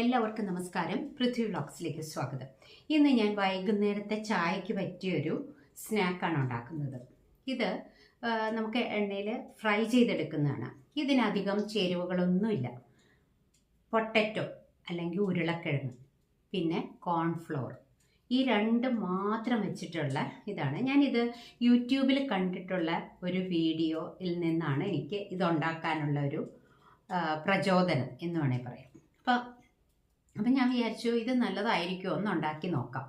എല്ലാവർക്കും നമസ്കാരം. പൃഥ്വി വ്ളോഗ്സിലേക്ക് സ്വാഗതം. ഇന്ന് ഞാൻ വൈകുന്നേരത്തെ ചായക്ക് പറ്റിയൊരു സ്നാക്കാണ് ഉണ്ടാക്കുന്നത്. ഇത് നമുക്ക് എണ്ണയിൽ ഫ്രൈ ചെയ്തെടുക്കുന്നതാണ്. ഇതിനധികം ചേരുവകളൊന്നുമില്ല. പൊട്ടറ്റോ അല്ലെങ്കിൽ ഉരുളക്കിഴങ്ങ് പിന്നെ കോൺഫ്ലോർ. ഈ രണ്ട് മാത്രം വെച്ചിട്ടുള്ള ഇതാണ്. ഞാനിത് യൂട്യൂബിൽ കണ്ടിട്ടുള്ള ഒരു വീഡിയോയിൽ നിന്നാണ് എനിക്ക് ഇതുണ്ടാക്കാനുള്ള ഒരു പ്രചോദനം എന്ന് വേണേൽ പറയാം. അപ്പം അപ്പം ഞാൻ വിചാരിച്ചു ഇത് നല്ലതായിരിക്കും ഒന്ന് ഉണ്ടാക്കി നോക്കാം.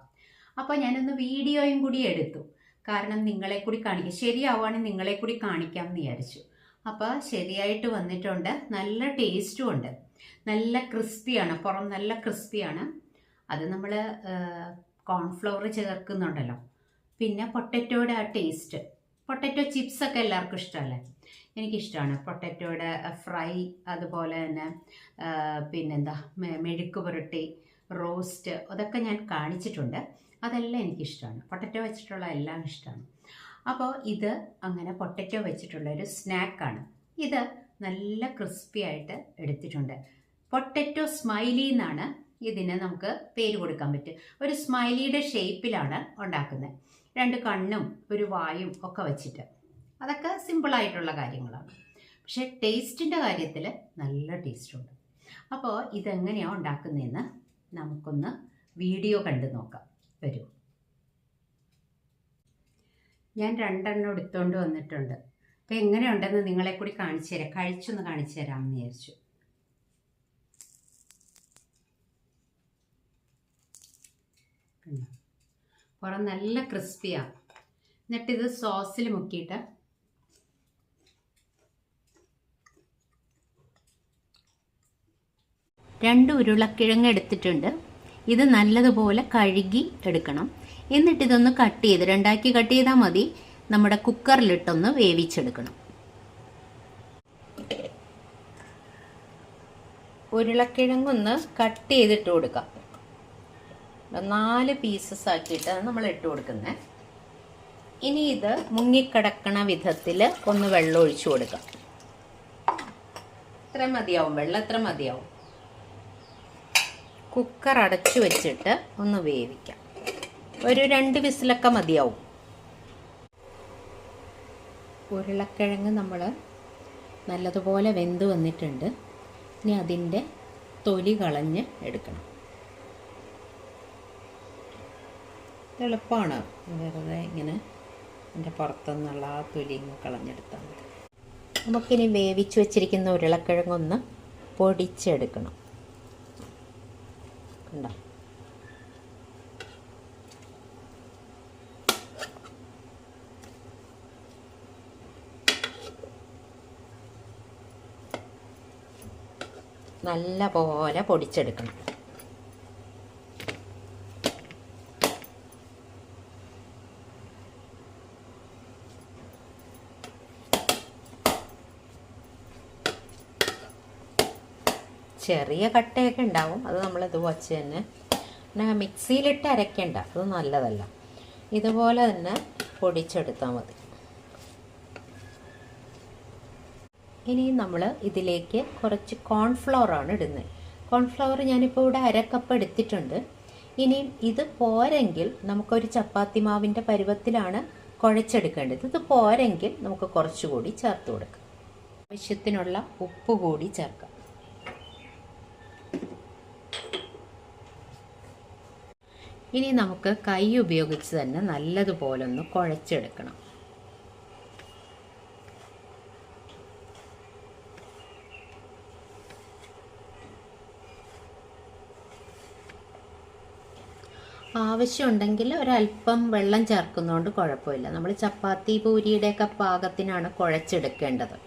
അപ്പോൾ ഞാനൊന്ന് വീഡിയോയും കൂടി എടുത്തു. കാരണം നിങ്ങളെ കൂടി കാണിക്കാം ശരിയാവുകയാണെങ്കിൽ നിങ്ങളെ കൂടി കാണിക്കാം എന്ന് വിചാരിച്ചു. അപ്പോൾ ശരിയായിട്ട് വന്നിട്ടുണ്ട്. നല്ല ടേസ്റ്റും ഉണ്ട്. നല്ല ക്രിസ്പിയാണ് പുറം നല്ല ക്രിസ്പിയാണ്. അത് നമ്മൾ കോൺഫ്ലവർ ചേർക്കുന്നുണ്ടല്ലോ. പിന്നെ പൊട്ടറ്റോയുടെ ആ ടേസ്റ്റ്. പൊട്ടറ്റോ ചിപ്സൊക്കെ എല്ലാവർക്കും ഇഷ്ടമല്ലേ? എനിക്കിഷ്ടമാണ് പൊട്ടറ്റോയുടെ ഫ്രൈ അതുപോലെ തന്നെ പിന്നെന്താ മെഴുക്ക് പുരട്ടി റോസ്റ്റ് അതൊക്കെ ഞാൻ കാണിച്ചിട്ടുണ്ട്. അതെല്ലാം എനിക്കിഷ്ടമാണ് പൊട്ടറ്റോ വെച്ചിട്ടുള്ള എല്ലാം ഇഷ്ടമാണ് അപ്പോൾ ഇത് അങ്ങനെ പൊട്ടറ്റോ വെച്ചിട്ടുള്ള ഒരു സ്നാക്കാണ്. ഇത് നല്ല ക്രിസ്പി ആയിട്ട് എടുത്തിട്ടുണ്ട്. പൊട്ടറ്റോ സ്മൈലി എന്നാണ് ഇതിന് നമുക്ക് പേര് കൊടുക്കാൻ പറ്റും ഒരു സ്മൈലിയുടെ ഷേപ്പിലാണ് ഉണ്ടാക്കുന്നത്. രണ്ട് കണ്ണും ഒരു വായും ഒക്കെ വെച്ചിട്ട്. അതൊക്കെ സിമ്പിളായിട്ടുള്ള കാര്യങ്ങളാണ്. പക്ഷേ ടേസ്റ്റിന്റെ കാര്യത്തിൽ നല്ല ടേസ്റ്റുണ്ട് അപ്പോൾ ഇതെങ്ങനെയാണ് ഉണ്ടാക്കുന്നതെന്ന് നമുക്കൊന്ന് വീഡിയോ കണ്ടു നോക്കാം. വരൂ. ഞാൻ രണ്ടെണ്ണം എടുത്തുകൊണ്ട് വന്നിട്ടുണ്ട്. അപ്പോൾ എങ്ങനെയുണ്ടെന്ന് നിങ്ങളെ കൂടി കാണിച്ചു തരാം. കഴിച്ചൊന്ന് കാണിച്ചു തരാമെന്ന് വിചാരിച്ചു? പുറം നല്ല ക്രിസ്പിയാണ് എന്നിട്ടിത് സോസിൽ മുക്കിയിട്ട് രണ്ട് ഉരുളക്കിഴങ്ങ് എടുത്തിട്ടുണ്ട്. ഇത് നല്ലതുപോലെ കഴുകി എടുക്കണം. എന്നിട്ട് ഇതൊന്ന് കട്ട് ചെയ്ത് രണ്ടാക്കി കട്ട് ചെയ്താൽ മതി. നമ്മുടെ കുക്കറിലിട്ടൊന്ന് വേവിച്ചെടുക്കണം. ഉരുളക്കിഴങ്ങൊന്ന് കട്ട് ചെയ്തിട്ട് കൊടുക്കാം. നാല് പീസസ് ആക്കിയിട്ട് നമ്മൾ ഇട്ട് കൊടുക്കുന്നത് ഇനി ഇത് മുങ്ങിക്കിടക്കണ വിധത്തിൽ ഒന്ന് വെള്ളം ഒഴിച്ചു കൊടുക്കാം. ഇത്ര മതിയാവും വെള്ളം എത്ര മതിയാവും. കുക്കർ അടച്ചു വെച്ചിട്ട് ഒന്ന് വേവിക്കാം. ഒരു രണ്ട് വിസിലൊക്കെ മതിയാവും. ഉരുളക്കിഴങ്ങ് നമ്മൾ നല്ലതുപോലെ വെന്ത് വന്നിട്ടുണ്ട്. ഇനി അതിന്റെ തൊലി കളഞ്ഞ് എടുക്കണം. എളുപ്പമാണ് വെറുതെ ഇങ്ങനെ അതിന്റെ പുറത്തുനിന്നുള്ള ആ തൊലി ഇങ്ങ് കളഞ്ഞെടുത്താൽ മതി. നമുക്കിനി വേവിച്ച് വെച്ചിരിക്കുന്ന ഉരുളക്കിഴങ്ങൊന്ന് പൊടിച്ചെടുക്കണം. കണ്ടോ നല്ല പോലെ പൊടിച്ചെടുക്കണം. ചെറിയ കട്ടയൊക്കെ ഉണ്ടാവും. അത് നമ്മൾ ഇത് വച്ച് തന്നെ പിന്നെ മിക്സിയിലിട്ട് അരയ്ക്കണ്ട. അത് നല്ലതല്ല. ഇതുപോലെ തന്നെ പൊടിച്ചെടുത്താൽ മതി. ഇനി നമ്മൾ ഇതിലേക്ക് കുറച്ച് കോൺഫ്ലവർ ആണ് ഇടുന്നത്. കോൺഫ്ലവർ ഞാനിപ്പോൾ ഇവിടെ അരക്കപ്പ് എടുത്തിട്ടുണ്ട്. ഇനിയും ഇത് പോരെങ്കിൽ നമുക്കൊരു ചപ്പാത്തി മാവിന്റെ പരുവത്തിലാണ് കുഴച്ചെടുക്കേണ്ടത്. ഇത് പോരെങ്കിൽ നമുക്ക് കുറച്ചുകൂടി ചേർത്ത് കൊടുക്കാം. ആവശ്യത്തിനുള്ള ഉപ്പ് കൂടി ചേർക്കാം. ഇനി നമുക്ക് കൈ ഉപയോഗിച്ച് തന്നെ നല്ലതുപോലെ ഒന്ന് കുഴച്ചെടുക്കണം. ആവശ്യമുണ്ടെങ്കിൽ ഒരല്പം വെള്ളം ചേർക്കുന്നതുകൊണ്ട് കുഴപ്പമില്ല. നമ്മൾ ചപ്പാത്തി പൂരിയുടെയൊക്കെ പാകത്തിനാണ് കുഴച്ചെടുക്കേണ്ടത്.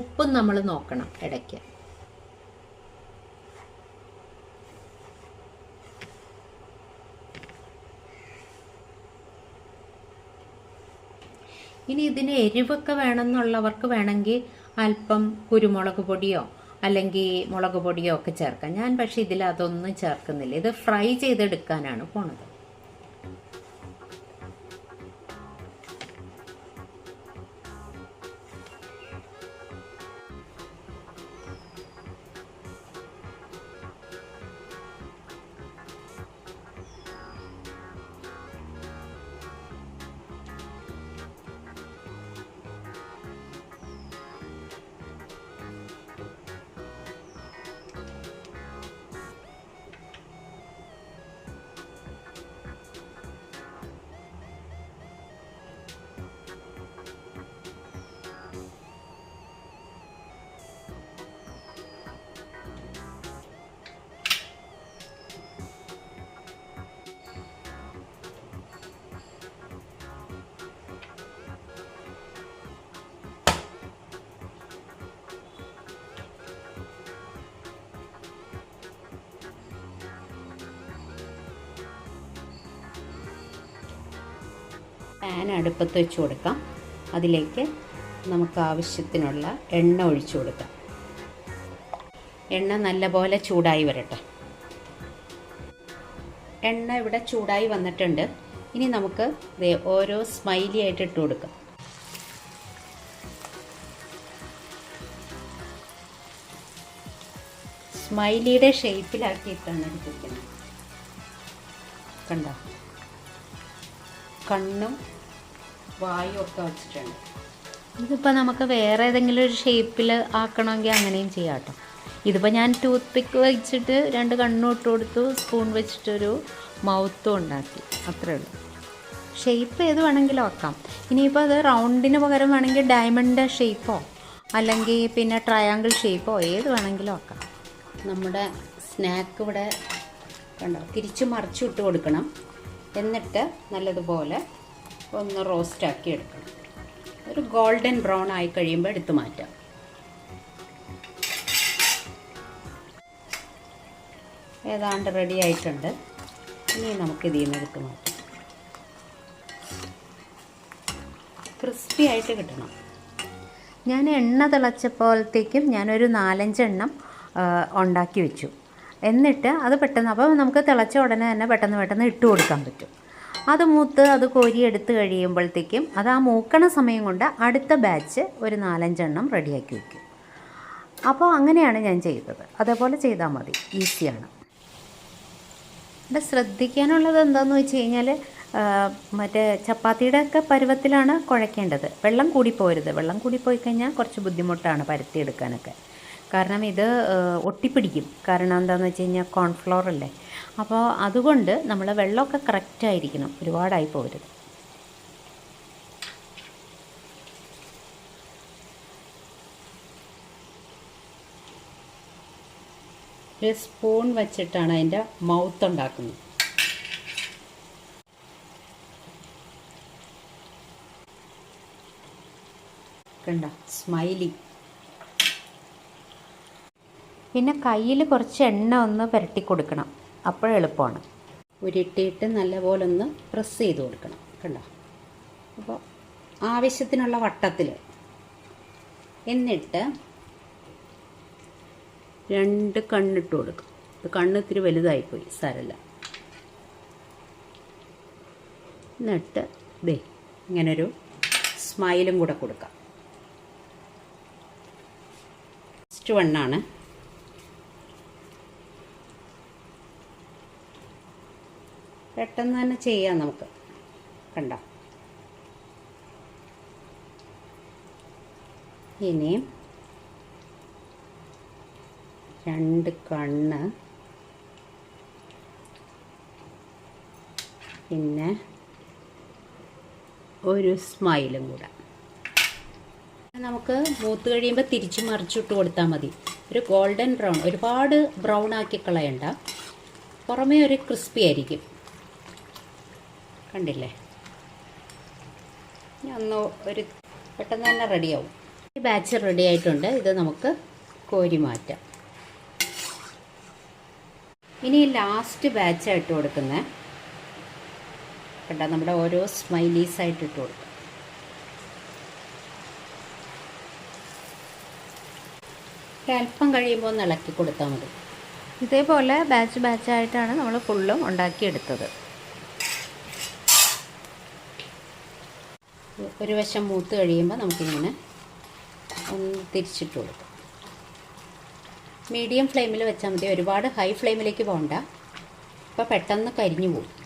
ഉപ്പും നമ്മൾ നോക്കണം ഇടയ്ക്ക്. ഇനി ഇതിന് എരിവൊക്കെ വേണമെന്നുള്ളവർക്ക് വേണമെങ്കിൽ അല്പം കുരുമുളക് പൊടിയോ അല്ലെങ്കിൽ മുളക് പൊടിയോ ഒക്കെ ചേർക്കാം. ഞാൻ പക്ഷേ ഇതിൽ അതൊന്നും ചേർക്കുന്നില്ല. ഇത് ഫ്രൈ ചെയ്തെടുക്കാനാണ് പോണത്. പാൻ അടുപ്പത്ത് വെച്ച് കൊടുക്കാം. അതിലേക്ക് നമുക്ക് ആവശ്യത്തിനുള്ള എണ്ണ ഒഴിച്ചു കൊടുക്കാം. എണ്ണ നല്ലപോലെ ചൂടായി വരട്ടെ. എണ്ണ ഇവിടെ ചൂടായി വന്നിട്ടുണ്ട്. ഇനി നമുക്ക് ഓരോ സ്മൈലി ആയിട്ട് ഇട്ട് കൊടുക്കാം. സ്മൈലിയുടെ ഷേപ്പിലാക്കിയിട്ടാണ് എടുത്തിരിക്കുന്നത് കണ്ടോ? കണ്ണും വായും ഒക്കെ വെച്ചിട്ടുണ്ട്. ഇതിപ്പോൾ നമുക്ക് വേറെ ഏതെങ്കിലും ഒരു ഷേപ്പിൽ ആക്കണമെങ്കിൽ അങ്ങനെയും ചെയ്യാം കേട്ടോ. ഇതിപ്പോൾ ഞാൻ ടൂത്ത് പിക്ക് വെച്ചിട്ട് രണ്ട് കണ്ണും ഇട്ട് കൊടുത്തു സ്പൂൺ വെച്ചിട്ടൊരു മൗത്തും ഉണ്ടാക്കി. അത്രേ ഉള്ളൂ. ഷേപ്പ് ഏത് വേണമെങ്കിലും ആക്കാം. ഇനിയിപ്പോൾ അത് റൗണ്ടിന് പകരം വേണമെങ്കിൽ ഡയമണ്ട് ഷേപ്പോ അല്ലെങ്കിൽ പിന്നെ ട്രയാങ്കിൾ ഷേപ്പോ ഏത് വേണമെങ്കിലും ആക്കാം. നമ്മുടെ സ്നാക്ക് ഇവിടെ കണ്ടോ തിരിച്ച് മറിച്ച് ഇട്ട് കൊടുക്കണം. എന്നിട്ട് നല്ലതുപോലെ ഒന്ന് റോസ്റ്റാക്കി എടുക്കണം. ഒരു ഗോൾഡൻ ബ്രൗൺ ആയി കഴിയുമ്പോൾ എടുത്തു മാറ്റാം. ഏതാണ്ട് റെഡി ആയിട്ടുണ്ട്. ഇനി നമുക്ക് ഇതിൽ നിന്ന് എടുത്ത് മാറ്റാം. ക്രിസ്പി ആയിട്ട് കിട്ടണം. ഞാൻ എണ്ണ തിളച്ചപ്പോഴത്തേക്കും ഞാനൊരു നാലഞ്ചെണ്ണം ഉണ്ടാക്കി വെച്ചു. എന്നിട്ട് അത് പെട്ടെന്ന് അപ്പോൾ നമുക്ക് തിളച്ച ഉടനെ തന്നെ പെട്ടെന്ന് പെട്ടെന്ന് ഇട്ട് കൊടുക്കാൻ പറ്റും. അത് മൂത്ത് അത് കോരി എടുത്ത് കഴിയുമ്പോഴത്തേക്കും അത് ആ മൂക്കണ സമയം കൊണ്ട് അടുത്ത ബാച്ച് ഒരു നാലഞ്ചെണ്ണം റെഡിയാക്കി വയ്ക്കും അപ്പോൾ അങ്ങനെയാണ് ഞാൻ ചെയ്തത്. അതേപോലെ ചെയ്താൽ മതി. ഈസിയാണ് ഇവിടെ ശ്രദ്ധിക്കാനുള്ളത് എന്താണെന്ന് വെച്ച് കഴിഞ്ഞാൽ മറ്റേ ചപ്പാത്തിയുടെ ഒക്കെ പരുവത്തിലാണ് കുഴക്കേണ്ടത്. വെള്ളം കൂടിപ്പോരുത്. വെള്ളം കൂടിപ്പോയി കഴിഞ്ഞാൽ കുറച്ച് ബുദ്ധിമുട്ടാണ് പരത്തിയെടുക്കാനൊക്കെ. കാരണം ഇത് ഒട്ടിപ്പിടിക്കും. കാരണം എന്താണെന്ന് വെച്ച് കഴിഞ്ഞാൽ കോൺഫ്ലോർ അല്ലേ? അപ്പോൾ അതുകൊണ്ട് നമ്മൾ വെള്ളമൊക്കെ കറക്റ്റായിരിക്കണം ഒരുപാടായി പോകരുത് ഒരു സ്പൂൺ വച്ചിട്ടാണ് അതിന്റെ മൗത്ത് ഉണ്ടാക്കുന്നത്. സ്മൈലി പിന്നെ കയ്യിൽ കുറച്ച് എണ്ണ ഒന്ന് പുരട്ടി കൊടുക്കണം. അപ്പോഴേ എളുപ്പമാണ്. ഉരുട്ടിയിട്ട് നല്ലപോലെ ഒന്ന് പ്രസ് ചെയ്ത് കൊടുക്കണം കണ്ടോ? അപ്പോൾ ആവശ്യത്തിനുള്ള വട്ടത്തിൽ എന്നിട്ട് രണ്ട് കണ്ണിട്ട് കൊടുക്കും. ഇത് കണ്ണ് ഇത്തിരി വലുതായിപ്പോയി സാരല്ല എന്നിട്ട് ദേ ഇങ്ങനൊരു സ്മൈലും കൂടെ കൊടുക്കാം. ഫസ്റ്റ് വണ്ണാണ് പെട്ടെന്ന് തന്നെ ചെയ്യാം നമുക്ക്. കണ്ടോ? ഇനിയും രണ്ട് കണ്ണ്. പിന്നെ ഒരു സ്മൈലും കൂടെ. നമുക്ക് മൂത്ത് കഴിയുമ്പോൾ തിരിച്ച് മറിച്ചിട്ട് കൊടുത്താൽ മതി. ഒരു ഗോൾഡൻ ബ്രൗൺ ഒരുപാട് ബ്രൗൺ ആക്കി കളയണ്ട. പുറമേ ഒരു ക്രിസ്പി ആയിരിക്കും. കണ്ടില്ലേ? ഇനി ഒന്ന് ഒരു പെട്ടെന്ന് തന്നെ റെഡിയാവും. ഈ ബാച്ച് റെഡി ആയിട്ടുണ്ട്. ഇത് നമുക്ക് കോരി മാറ്റാം. ഇനി ലാസ്റ്റ് ബാച്ചായിട്ട് കൊടുക്കുന്നത് കണ്ട നമ്മുടെ ഓരോ സ്മൈലീസ് ആയിട്ട് ഇട്ട് കൊടുക്കും. അല്പം കഴിയുമ്പോൾ ഒന്ന് ഇളക്കി കൊടുത്താൽ മതി. ഇതേപോലെ ബാച്ച് ബാച്ചായിട്ടാണ് നമ്മൾ ഫുള്ളും ഉണ്ടാക്കിയെടുത്തത്. ഒരു വശം മൂത്ത് കഴിയുമ്പോൾ നമുക്കിങ്ങനെ ഒന്ന് തിരിച്ചിട്ട് കൊടുക്കും. മീഡിയം ഫ്ലെയിമിൽ വെച്ചാൽ മതി. ഒരുപാട് ഹൈ ഫ്ലെയിമിലേക്ക് പോകണ്ട. അപ്പോൾ പെട്ടെന്ന് കരിഞ്ഞു പോകും.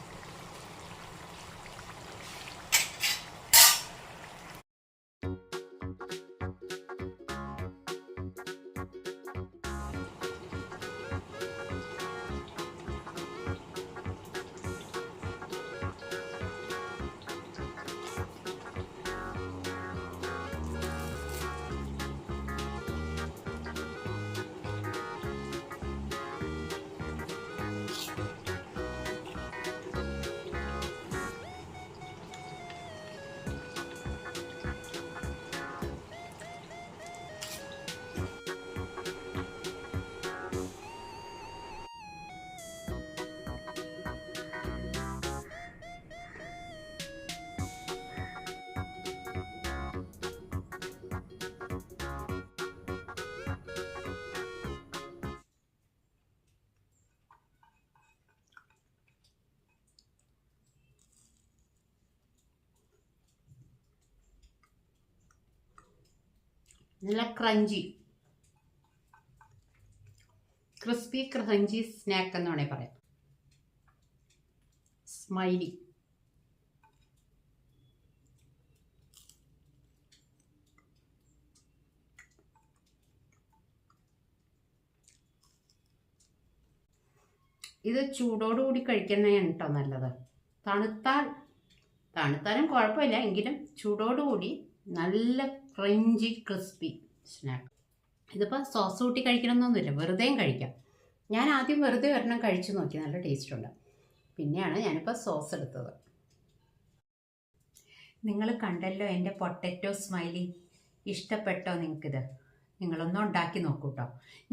നല്ല ക്രഞ്ചി ക്രിസ്പി ക്രഞ്ചി സ്നാക്ക് എന്ന് വേണേൽ പറയാം. സ്മൈലി ഇത് ചൂടോടുകൂടി കഴിക്കുന്നതാണ് കേട്ടോ നല്ലത്. തണുത്താൽ തണുത്താലും കുഴപ്പമില്ല എങ്കിലും ചൂടോടുകൂടി നല്ല ക്രഞ്ചി ക്രിസ്പി സ്നാക്ക്. ഇതിപ്പോൾ സോസ് കൂട്ടി കഴിക്കണമെന്നൊന്നുമില്ല വെറുതെയും കഴിക്കാം. ഞാൻ ആദ്യം വെറുതെ ഒരെണ്ണം കഴിച്ചു നോക്കി നല്ല ടേസ്റ്റ് ഉണ്ട്. പിന്നെയാണ് ഞാനിപ്പോൾ സോസ് എടുത്തത്. നിങ്ങൾ കണ്ടല്ലോ എന്റെ പൊട്ടറ്റോ സ്മൈലി? ഇഷ്ടപ്പെട്ടോ നിങ്ങൾക്കിത്? നിങ്ങളൊന്ന് ഉണ്ടാക്കി നോക്കൂ കേട്ടോ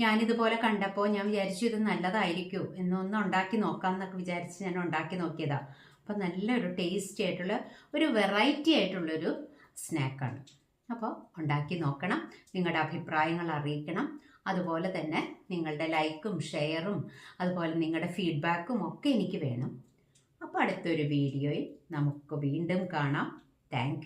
ഞാനിതുപോലെ കണ്ടപ്പോൾ ഞാൻ വിചാരിച്ചു ഇത് നല്ലതായിരിക്കും എന്നൊന്ന് ഉണ്ടാക്കി നോക്കാമെന്നൊക്കെ വിചാരിച്ച് ഞാൻ ഉണ്ടാക്കി നോക്കിയതാണ് അപ്പോൾ നല്ലൊരു ടേസ്റ്റി ആയിട്ടുള്ള ഒരു വെറൈറ്റി ആയിട്ടുള്ളൊരു സ്നാക്കാണ്. അപ്പോൾ ഉണ്ടാക്കി നോക്കണം നിങ്ങളുടെ അഭിപ്രായങ്ങൾ അറിയിക്കണം. അതുപോലെ തന്നെ നിങ്ങളുടെ ലൈക്കും ഷെയറും അതുപോലെ നിങ്ങളുടെ ഫീഡ്ബാക്കും ഒക്കെ എനിക്ക് വേണം. അപ്പോൾ അടുത്തൊരു വീഡിയോയിൽ നമുക്ക് വീണ്ടും കാണാം. താങ്ക്